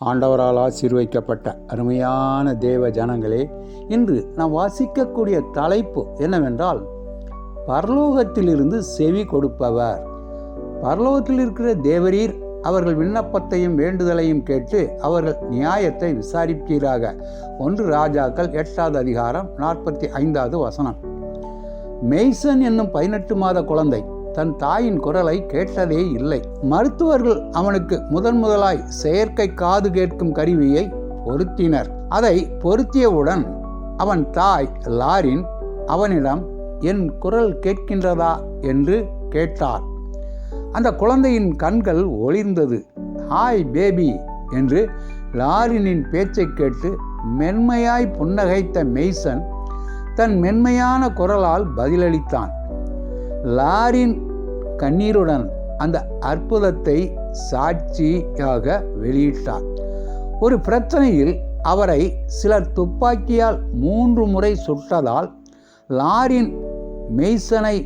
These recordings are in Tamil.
ஆண்டவரால் ஆசீர்வைக்கப்பட்ட அருமையான தேவ ஜனங்களே இன்று நாம் வாசிக்கக்கூடிய தலைப்பு என்னவென்றால் பரலோகத்திலிருந்து செவி கொடுப்பவர். பரலோகத்தில் இருக்கிற தேவரீர் அவர்கள் விண்ணப்பத்தையும் வேண்டுதலையும் கேட்டு அவர்கள் நியாயத்தை விசாரிப்பீராக. ஒன்று ராஜாக்கள் எட்டாவது அதிகாரம் நாற்பத்தி ஐந்தாவது வசனம். மெய்சன் என்னும் பதினெட்டு மாத குழந்தை தன் தாயின் குரலை கேட்டதே இல்லை. மருத்துவர்கள் அவனுக்கு முதன் முதலாய் செயற்கை காது கேட்கும் கருவியை பொருத்தினர். அதை பொருத்தியவுடன் அவன் தாய் லாரின் அவனிடம் என் குரல் கேட்கின்றதா? என்று கேட்டார். அந்த குழந்தையின் கண்கள் ஒளிர்ந்தது. ஹாய் பேபி என்று லாரினின் பேச்சைக் கேட்டு மென்மையாய் புன்னகைத்த மெய்சன் தன் மென்மையான குரலால் பதிலளித்தான். லாரின் கண்ணீருடன் அந்த அற்புதத்தை சாட்சியாக வெளியிட்டார். ஒரு பிரச்சனையில் அவரை சிலர் துப்பாக்கியால் மூன்று முறை சுட்டதால் லாரின் மெய்சனை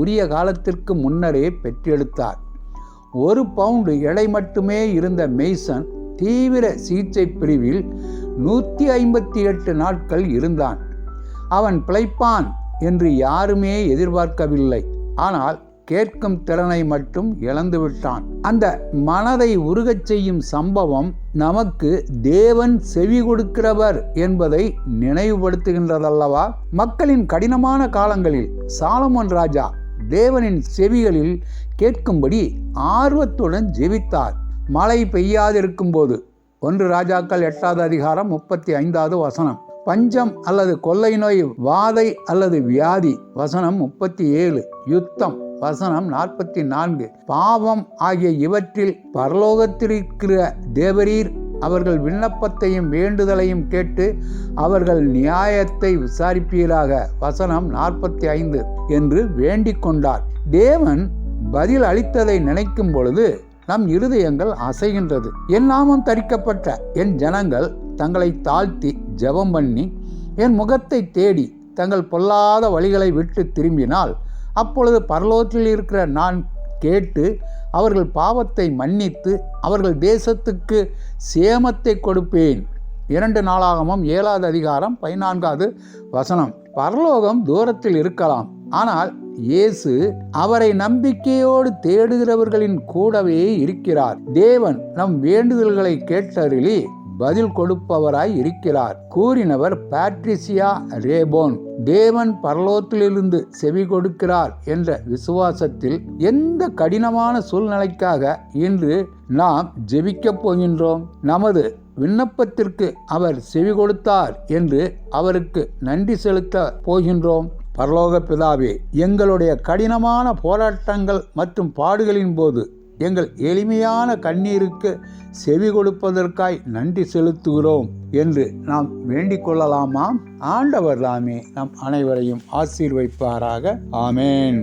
உரிய காலத்திற்கு முன்னரே பெற்றெடுத்தார். ஒரு பவுண்டு எடை மட்டுமே இருந்த மெய்சன் தீவிர சிகிச்சை பிரிவில் நூற்றி ஐம்பத்தி எட்டு நாட்கள் இருந்தான். அவன் பிழைப்பான் என்று யாருமே எதிர்பார்க்கவில்லை. ஆனால் கேட்கும் திறனை மட்டும் இழந்துவிட்டான். அந்த மனதை உருகச் செய்யும் சம்பவம் நமக்கு தேவன் செவி கொடுக்கிறவர் என்பதை நினைவுபடுத்துகின்றதல்லவா? மக்களின் கடினமான காலங்களில் சாலமன் ராஜா தேவனின் செவிகளில் கேட்கும்படி ஆர்வத்துடன் ஜெபித்தார். மழை பெய்யாதிருக்கும் போது ஒன்று ராஜாக்கள் எட்டாவது அதிகாரம் முப்பத்தி ஐந்தாவது வசனம். பஞ்சம் அல்லது கொள்ளை நோய் வாதை அல்லது வியாதி வசனம் முப்பத்தி ஏழு. யுத்தம். வசனம் நாற்பத்தி நான்கு பாவம் ஆகிய இவற்றில் பரலோகத்திலிருக்கிற தேவரீர் அவர்கள் விண்ணப்பத்தையும் வேண்டுதலையும் கேட்டு அவர்கள் நியாயத்தை விசாரிப்பீராக. வசனம் நாற்பத்தி ஐந்து என்று வேண்டிக் கொண்டார். தேவன் பதில் அளித்ததை நினைக்கும் பொழுது நம் இருதயங்கள் அசைகின்றது. என் நாமம் தரிக்கப்பட்ட என் ஜனங்கள் தங்களை தாழ்த்தி ஜெபம் பண்ணி என் முகத்தை தேடி தங்கள் பொல்லாத வழிகளை விட்டு திரும்பினால் அப்பொழுது பரலோகத்தில் இருக்கிற நான் கேட்டு அவர்கள் பாவத்தை மன்னித்து அவர்கள் தேசத்துக்கு சேமத்தை கொடுப்பேன். இரண்டு நாளாகமும் ஏழாவது அதிகாரம் பதினான்காவது வசனம். பரலோகம் தூரத்தில் இருக்கலாம். ஆனால் இயேசு அவரை நம்பிக்கையோடு தேடுகிறவர்களின் கூடவே இருக்கிறார். தேவன் நம் வேண்டுதல்களை கேட்டருளி பதில் கொடுப்பவராய் இருக்கிறார். கூறினவர் பேட்ரிசியா ரேபோன் தேவன் பரலோகத்திலிருந்து செவி கொடுக்கிறார் என்ற விசுவாசத்தில் எந்த கடினமான சூழ்நிலைக்காக இன்று நாம் ஜெபிக்கப் போகின்றோம்? நமது விண்ணப்பத்திற்கு அவர் செவி கொடுத்தார் என்று அவருக்கு நன்றி செலுத்த போகின்றோம். பரலோக பிதாவே எங்களுடைய கடினமான போராட்டங்கள் மற்றும் பாடுகளின் போது எங்கள் எளிமையான கண்ணீருக்கு செவி கொடுப்பதற்காய் நன்றி செலுத்துகிறோம் என்று நாம் வேண்டிக் கொள்ளலாமா ஆண்டவர் தாமே நம் அனைவரையும் ஆசீர்வைப்பாராக. ஆமேன்.